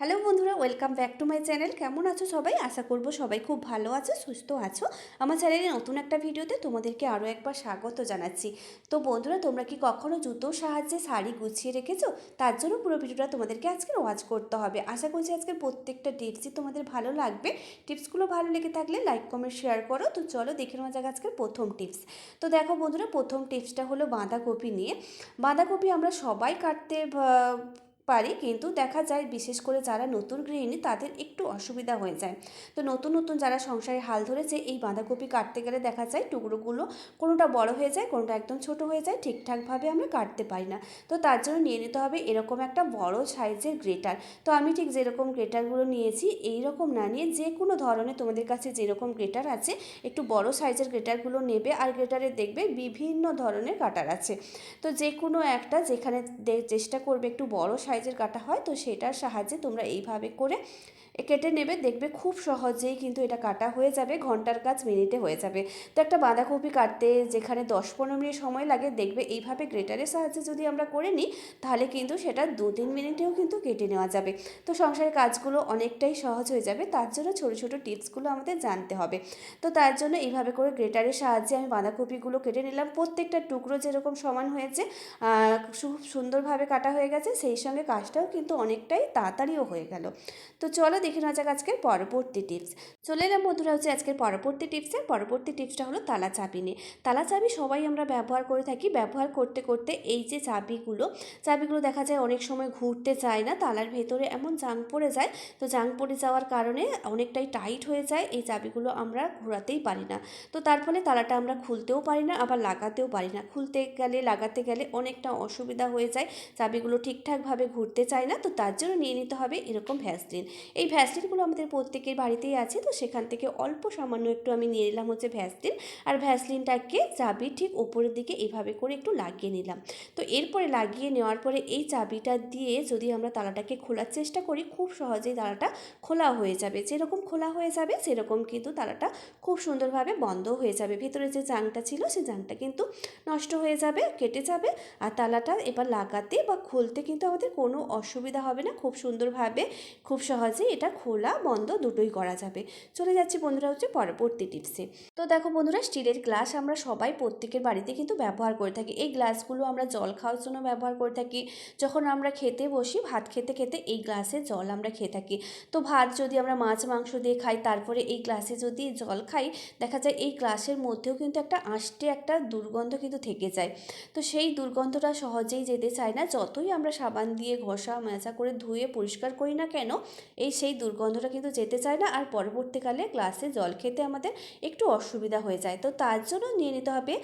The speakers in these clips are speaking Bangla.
হ্যালো বন্ধুরা, welcome back to my channel. কেমন আছো সবাই? আশা করব সবাই খুব ভালো আছো, সুস্থ আছো। আমার চ্যানেলে নতুন একটা ভিডিওতে তোমাদেরকে আরও একবার স্বাগত জানাচ্ছি। তো বন্ধুরা, তোমরা কি কখনো জুতোর সাহায্যে শাড়ি গুছিয়ে রেখেছো? তার জন্য পুরো ভিডিওটা তোমাদেরকে আজকে ওয়াচ করতে হবে। আশা করছি আজকের প্রত্যেকটা টিপসই তোমাদের ভালো লাগবে। টিপসগুলো ভালো লেগে থাকলে লাইক, কমেন্ট, শেয়ার করো। তো চলো দেখে নেওয়া যাক আজকের প্রথম টিপস। তো দেখো বন্ধুরা, প্রথম টিপসটা হলো বাঁধাকপি নিয়ে। বাঁধাকপি আমরা সবাই কাটতে পারি, কিন্তু দেখা যায় বিশেষ করে যারা নতুন গৃহিণী তাদের একটু অসুবিধা হয়ে যায়। তো নতুন নতুন যারা সংসারে হাল ধরেছে, এই বাঁধাকপি কাটতে গেলে দেখা যায় টুকরোগুলো কোনোটা বড় হয়ে যায়, কোনোটা একদম ছোট হয়ে যায়, ঠিকঠাকভাবে আমরা কাটতে পারি না। তো তার জন্য নিয়ে নিতে হবে এরকম একটা বড় সাইজের গ্রেটার। তো আমি ঠিক যেরকম গ্রেটারগুলো নিয়েছি এই রকম না নিয়ে যে কোনো ধরনের তোমাদের কাছে যেরকম গ্রেটার আছে, একটু বড় সাইজের গ্রেটারগুলো নেবে আর গ্রেটারে দেখবে বিভিন্ন ধরনের কাটার আছে। তো যে কোনো একটা যেখানে চেষ্টা করবে একটু বড় সাইজের কাটা হয় তো সেটার সাহায্যে তোমরা এইভাবে করে কেটে নেবে, দেখবে খুব সহজেই কিন্তু এটা কাটা হয়ে যাবে, ঘণ্টার কাজ মিনিটে হয়ে যাবে। তো একটা বাঁধাকপি কাটতে যেখানে দশ পনেরো মিনিট সময় লাগে, দেখবে এইভাবে গ্রেটারের সাহায্যে যদি আমরা করে নিই, তাহলে কিন্তু সেটা দু তিন মিনিটেও কিন্তু কেটে নেওয়া যাবে। তো সংসারের কাজগুলো অনেকটাই সহজ হয়ে যাবে, তার জন্য ছোটো ছোটো টিপসগুলো আমাদের জানতে হবে। তো তার জন্য এইভাবে করে গ্রেটারের সাহায্যে আমি বাঁধাকপিগুলো কেটে নিলাম। প্রত্যেকটা টুকরো যেরকম সমান হয়েছে খুব সুন্দরভাবে কাটা হয়ে গেছে, সেই সঙ্গে কাজটাও কিন্তু অনেকটাই তাড়াতাড়িও হয়ে গেল। তো চলো দেখে নেওয়া যাক আজকের পরবর্তী টিপস চলে এলাম বন্ধুরা হচ্ছে আজকের পরবর্তী টিপসের পরবর্তী টিপসটা হলো তালা চাবি নিয়ে। তালা চাবি সবাই আমরা ব্যবহার করে থাকি। ব্যবহার করতে করতে এই যে চাবিগুলো চাবিগুলো দেখা যায় অনেক সময় ঘুরতে চায় না, তালার ভেতরে এমন জাং পড়ে যায়, তো জাং পড়ে যাওয়ার কারণে অনেকটাই টাইট হয়ে যায়, এই চাবিগুলো আমরা ঘোরাতেই পারি না। তো তার ফলে তালাটা আমরা খুলতেও পারি না, আবার লাগাতেও পারি না। খুলতে গেলে, লাগাতে গেলে অনেকটা অসুবিধা হয়ে যায়। চাবিগুলো ঠিকঠাকভাবে ঘুরতে চায় না, তো তার জন্য নিয়ে নিতে হবে এরকম ভ্যাসলিন এই ভ্যাসলিনগুলো আমাদের প্রত্যেকের বাড়িতেই আছে, তো সেখান থেকে অল্প সামান্য একটু আমি নিয়ে নিলাম হচ্ছে ভ্যাসলিন। আর ভ্যাসলিনটাকে চাবি ঠিক ওপরের দিকে এভাবে করে একটু লাগিয়ে নিলাম। তো এরপরে লাগিয়ে নেওয়ার পরে এই চাবিটা দিয়ে যদি আমরা তালাটাকে খোলার চেষ্টা করি, খুব সহজেই তালাটা খোলা হয়ে যাবে। যেরকম খোলা হয়ে যাবে, সেরকম কিন্তু তালাটা খুব সুন্দরভাবে বন্ধ হয়ে যাবে। ভিতরে যে জাংটা ছিল সেই জাংটা কিন্তু নষ্ট হয়ে যাবে, কেটে যাবে। আর তালাটা এবার লাগাতে বা খুলতে কিন্তু আমাদের কোনো অসুবিধা হবে না। খুব সুন্দরভাবে, খুব সহজেই এটা খোলা, বন্ধ দুটোই করা যাবে। চলে যাচ্ছি বন্ধুরা হচ্ছে পরবর্তী টিপসে। তো দেখো বন্ধুরা, স্টিলের গ্লাস আমরা সবাই প্রত্যেকের বাড়িতে কিন্তু ব্যবহার করে থাকি। এই গ্লাসগুলো আমরা জল খাওয়ার জন্য ব্যবহার করে থাকি। যখন আমরা খেতে বসি, ভাত খেতে খেতে এই গ্লাসে জল আমরা খেয়ে থাকি। তো ভাত যদি আমরা মাছ, মাংস দিয়ে খাই, তারপরে এই গ্লাসে যদি জল খাই, দেখা যায় এই গ্লাসের মধ্যেও কিন্তু একটা আষ্টে একটা দুর্গন্ধ কিন্তু থেকে যায়। তো সেই দুর্গন্ধটা সহজেই যেতে চায় না। যতই আমরা সাবান দিয়ে ঘষা, মেজা করে ধুয়ে, পরিষ্কার করি না কেন, এই সেই দুর্গন্ধটা কিন্তু যেতে চায় না আর পরবর্তীকালে গ্লাসে জল খেতে আমাদের একটু অসুবিধা হয়ে যায়। তো তার জন্য নিয়ে নিতে হবে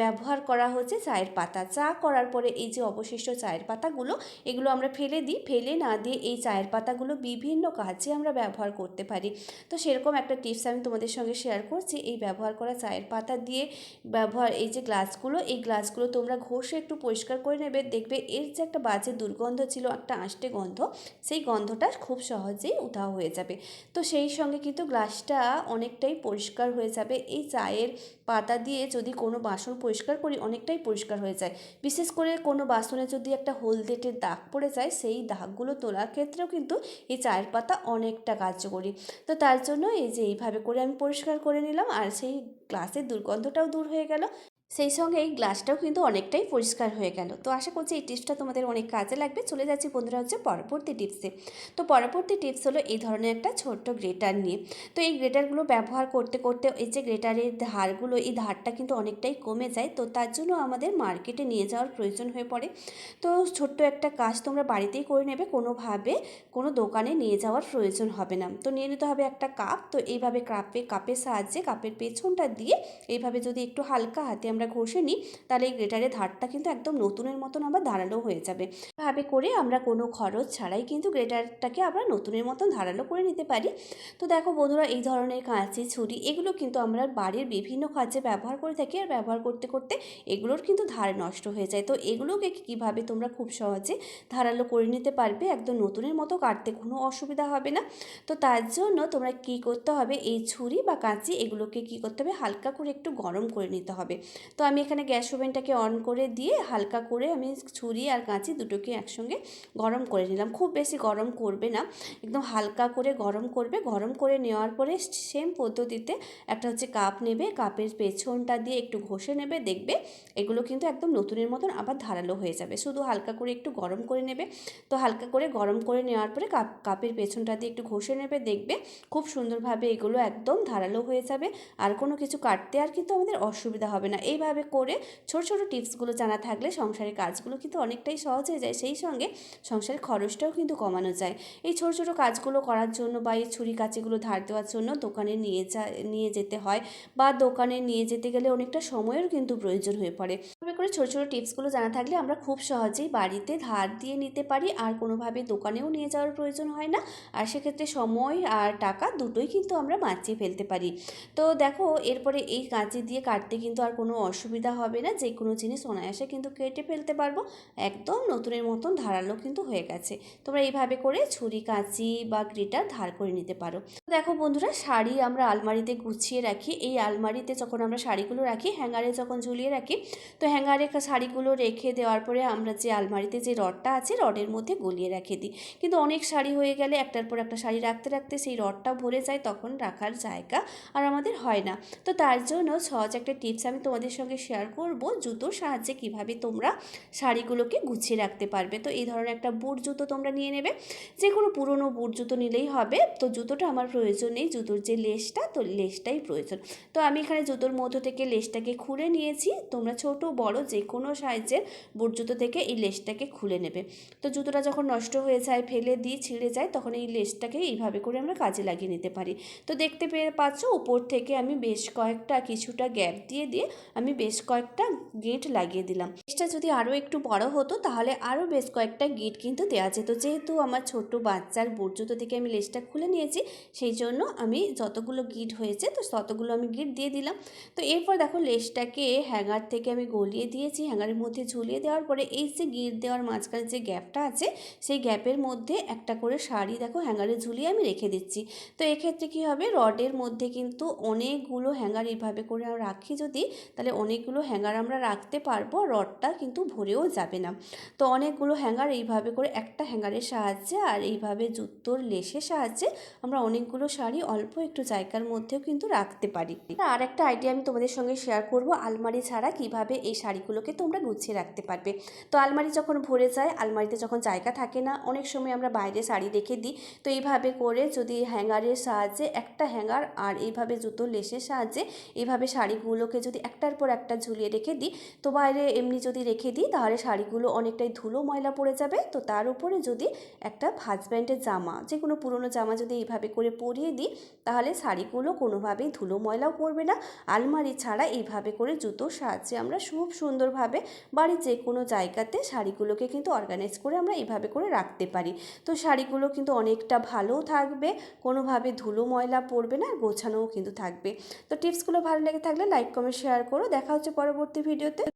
ব্যবহার করা হচ্ছে চায়ের পাতা। চা করার পরে এই যে অবশিষ্ট চায়ের পাতাগুলো, এগুলো আমরা ফেলে দিই। ফেলে না দিয়ে এই চায়ের পাতাগুলো বিভিন্ন কাজে আমরা ব্যবহার করতে পারি। তো সেরকম একটা টিপস আমি তোমাদের সঙ্গে শেয়ার করছি। এই ব্যবহার করা চায়ের পাতা দিয়ে ব্যবহার, এই যে গ্লাসগুলো, এই গ্লাসগুলো তোমরা ঘষে একটু পরিষ্কার করে নেবে। দেখবে এর যে একটা বাজে দুর্গন্ধ ছিল, একটা আষ্টে গন্ধ, সেই গন্ধটা খুব সহজেই উধাও হয়ে যাবে। তো সেই সঙ্গে কিন্তু গ্লাসটা অনেকটাই পরিষ্কার হয়ে যাবে। এই চায়ের পাতা দিয়ে যদি কোনো বাসন পরিষ্কার করি, অনেকটাই পরিষ্কার হয়ে যায়। বিশেষ করে কোনো বাসনে যদি একটা হলদেটে দাগ পড়ে যায়, সেই দাগগুলো তোলার ক্ষেত্রেও কিন্তু এই চায়ের পাতা অনেকটা কার্যকরী। তো তার জন্য এই যে এইভাবে করে আমি পরিষ্কার করে নিলাম, আর সেই গ্লাসের দুর্গন্ধটাও দূর হয়ে গেল। সেই সঙ্গে এই গ্লাসটাও কিন্তু অনেকটাই পরিষ্কার হয়ে গেল। তো আশা করছি এই টিপসটা তোমাদের অনেক কাজে লাগবে। চলে যাচ্ছি বন্ধুরা হচ্ছে পরবর্তী টিপসে। তো পরবর্তী টিপস হলো এই ধরনের একটা ছোট্ট গ্রেটার নিয়ে। তো এই গ্রেটারগুলো ব্যবহার করতে করতে এই যে গ্রেটারের ধারগুলো, এই ধারটা কিন্তু অনেকটাই কমে যায়। তো তার জন্য আমাদের মার্কেটে নিয়ে যাওয়ার প্রয়োজন হয়ে পড়ে। তো ছোট্ট একটা কাজ তোমরা বাড়িতেই করে নেবে। কোনোভাবে কোনো দোকানে নিয়ে যাওয়ার প্রয়োজন হবে না। তো নিয়ে নিতে হবে একটা কাপ। তো এইভাবে কাপে, কাপের সাহায্যে কাপের পেছনটা দিয়ে এইভাবে যদি একটু হালকা হাতে আমরা ঘষে নিই, তাহলে এই গ্রেটারের ধারটা কিন্তু একদম নতুনের মতন আবার ধারালো হয়ে যাবে। এভাবে করে আমরা কোনো খরচ ছাড়াই কিন্তু গ্রেটারটাকে আমরা নতুনের মতন ধারালো করে নিতে পারি। তো দেখো বন্ধুরা, এই ধরনের কাঁচি, ছুরি, এগুলো কিন্তু আমরা বাড়ির বিভিন্ন কাজে ব্যবহার করে থাকি আর ব্যবহার করতে করতে এগুলোর কিন্তু ধার নষ্ট হয়ে যায়। তো এগুলোকে কীভাবে তোমরা খুব সহজে ধারালো করে নিতে পারবে, একদম নতুনের মতো কাটতে কোনো অসুবিধা হবে না। তো তার জন্য তোমরা কি করতে হবে, এই ছুরি বা কাঁচি এগুলোকে কি করতে হবে, হালকা করে একটু গরম করে নিতে হবে। তো আমি এখানে গ্যাস ওভেনটাকে অন করে দিয়ে হালকা করে আমি ছুরি আর কাঁচি দুটোকে একসঙ্গে গরম করে নিলাম। খুব বেশি গরম করবে না, একদম হালকা করে গরম করবে। গরম করে নেওয়ার পরে সেম পদ্ধতিতে একটা হচ্ছে কাপ নেবে, কাপের পেছনটা দিয়ে একটু ঘষে নেবে, দেখবে এগুলো কিন্তু একদম নতুনের মতন আবার ধারালো হয়ে যাবে। শুধু হালকা করে একটু গরম করে নেবে। তো হালকা করে গরম করে নেওয়ার পরে কাপ, কাপের পেছনটা দিয়ে একটু ঘষে নেবে, দেখবে খুব সুন্দরভাবে এগুলো একদম ধারালো হয়ে যাবে। আর কোনো কিছু কাটতে আর কিন্তু আমাদের অসুবিধা হবে না। এইভাবে করে ছোট ছোট টিপসগুলো জানা থাকলে সংসারের কাজগুলো কিন্তু অনেকটাই সহজ হয়ে যায়। সেই সঙ্গে সংসারের খরচটাও কিন্তু কমানো যায়। এই ছোট ছোট কাজগুলো করার জন্য বা এই ছুরি কাচিগুলো ধার দেওয়ার জন্য দোকানে নিয়ে যা নিয়ে যেতে হয় বা দোকানে নিয়ে যেতে গেলে অনেকটা সময়ের কিন্তু প্রয়োজন হয়ে পড়ে। করে ছোটো ছোটো টিপসগুলো জানা থাকলে আমরা খুব সহজেই বাড়িতে ধার দিয়ে নিতে পারি। আর কোনোভাবে দোকানেও নিয়ে যাওয়ার প্রয়োজন হয় না। আর সেক্ষেত্রে সময় আর টাকা দুটোই কিন্তু আমরা বাঁচিয়ে ফেলতে পারি। তো দেখো, এরপরে এই কাঁচি দিয়ে কাটতে কিন্তু আর কোনো অসুবিধা হবে না। যে কোনো জিনিস অনায়াসে কিন্তু কেটে ফেলতে পারব। একদম নতুনের মতন ধারালো কিন্তু হয়ে গেছে। তোমরা এইভাবে করে ছুরি, কাঁচি বা গ্রিটার ধার করে নিতে পারো। দেখো বন্ধুরা, শাড়ি আমরা আলমারিতে গুছিয়ে রাখি। এই আলমারিতে যখন আমরা শাড়িগুলো রাখি, হ্যাঙ্গারে যখন ঝুলিয়ে রাখি, তো হ্যাঙ্গারে শাড়িগুলো রেখে দেওয়ার পরে আমরা যে আলমারিতে যে রডটা আছে, রডের মধ্যে গলিয়ে রেখে দিই। কিন্তু অনেক শাড়ি হয়ে গেলে একটার পর একটা শাড়ি রাখতে রাখতে সেই রডটা ভরে যায়, তখন রাখার জায়গা আর আমাদের হয় না। তো তার জন্য সহজ একটা টিপস আমি তোমাদের সঙ্গে শেয়ার করব, জুতোর সাহায্যে কীভাবে তোমরা শাড়িগুলোকে গুছিয়ে রাখতে পারবে। তো এই ধরনের একটা বুট জুতো তোমরা নিয়ে নেবে। যে কোনো পুরনো বুট জুতো নিলেই হবে। তো জুতোটা আমার প্রয়োজন নেই, জুতোর যে লেসটা, তো লেসটাই প্রয়োজন। তো আমি এখানে জুতোর মধ্য থেকে লেসটাকে খুলে নিয়েছি। তোমরা ছোট, বড় যে কোনো সাইজের বুট জুতো থেকে এই লেসটাকে খুলে নেবে। তো জুতোটা যখন নষ্ট হয়ে যায়, ফেলে দিই ছিঁড়ে যায়, তখন এই লেসটাকে এইভাবে করে আমরা কাজে লাগিয়ে নিতে পারি। তো দেখতে পেয়ে পাচ্ছ, উপর থেকে আমি বেশ কয়েকটা, কিছুটা গ্যাপ দিয়ে দিয়ে আমি বেশ কয়েকটা গেট লাগিয়ে দিলাম। লেসটা যদি আরও একটু বড় হতো, তাহলে আরও বেশ কয়েকটা গিট কিন্তু দেওয়া যেত। যেহেতু আমার ছোট বাচ্চার বুট জুতো থেকে আমি লেসটা খুলে নিয়েছি, সেই জন্য আমি যতগুলো গিট হয়েছে, তো ততগুলো আমি গিট দিয়ে দিলাম। তো এরপর দেখো, লেসটাকে হ্যাঙ্গার থেকে আমি গলিয়ে দিয়েছি, হ্যাঙ্গারের মধ্যে ঝুলিয়ে দেওয়ার পরে এই যে গিট দেওয়ার মাঝখানে যে গ্যাপটা আছে, সেই গ্যাপের মধ্যে একটা করে শাড়ি দেখো হ্যাঙ্গারে ঝুলিয়ে আমি রেখে দিচ্ছি। তো এক্ষেত্রে কী হবে? রডের মধ্যে কিন্তু অনেকগুলো হ্যাঙ্গার এইভাবে করে আমরা রাখি যদি, তাহলে অনেকগুলো হ্যাঙ্গার আমরা রাখতে পারব, রডটা কিন্তু ভরেও যাবে না। তো অনেকগুলো হ্যাঙ্গার এইভাবে করে একটা হ্যাঙ্গারের সাহায্যে আর এইভাবে জুতোর লেসের সাহায্যে আমরা অনেকগুলো শাড়ি অল্প একটু জায়গার মধ্যেও কিন্তু রাখতে পারি। আর একটা আইডিয়া আমি তোমাদের সঙ্গে শেয়ার করব, আলমারি ছাড়া কীভাবে এই শাড়িগুলোকে তোমরা গুছিয়ে রাখতে পারবে। তো আলমারি যখন ভরে যায়, আলমারিতে যখন জায়গা থাকে না, অনেক সময় আমরা বাইরে শাড়ি রেখে দিই। তো এইভাবে করে যদি হ্যাঙ্গারের সাহায্যে একটা হ্যাঙ্গার আর এইভাবে জুতোর লেসের সাহায্যে এইভাবে শাড়িগুলোকে যদি একটার পর একটা ঝুলিয়ে রেখে দিই, তো বাইরে এমনি যদি রেখে দিই, তাহলে শাড়িগুলো অনেকটাই ধুলো ময়লা পড়ে যাবে। তো তার উপরে যদি একটা হাজব্যান্ডের জামা যে কোনো পুরনো জামা যদি এইভাবে করে পরিয়ে দিই, তাহলে শাড়িগুলো কোনোভাবেই ধুলো ময়লাও পড়বে না। আলমারি ছাড়া এইভাবে করে জুতোর সাহায্যে আমরা খুব সুন্দরভাবে বাড়ির যে কোনো জায়গাতে শাড়িগুলোকে কিন্তু অর্গানাইজ করে আমরা এভাবে করে রাখতে পারি। তো শাড়িগুলো কিন্তু অনেকটা ভালো থাকবে, কোনোভাবে ধুলো ময়লা পড়বে না, গোছানোও কিন্তু থাকবে। তো টিপসগুলো ভালো লেগে থাকলে লাইক কমেন্ট শেয়ার করো। দেখা হচ্ছে পরবর্তী ভিডিওতে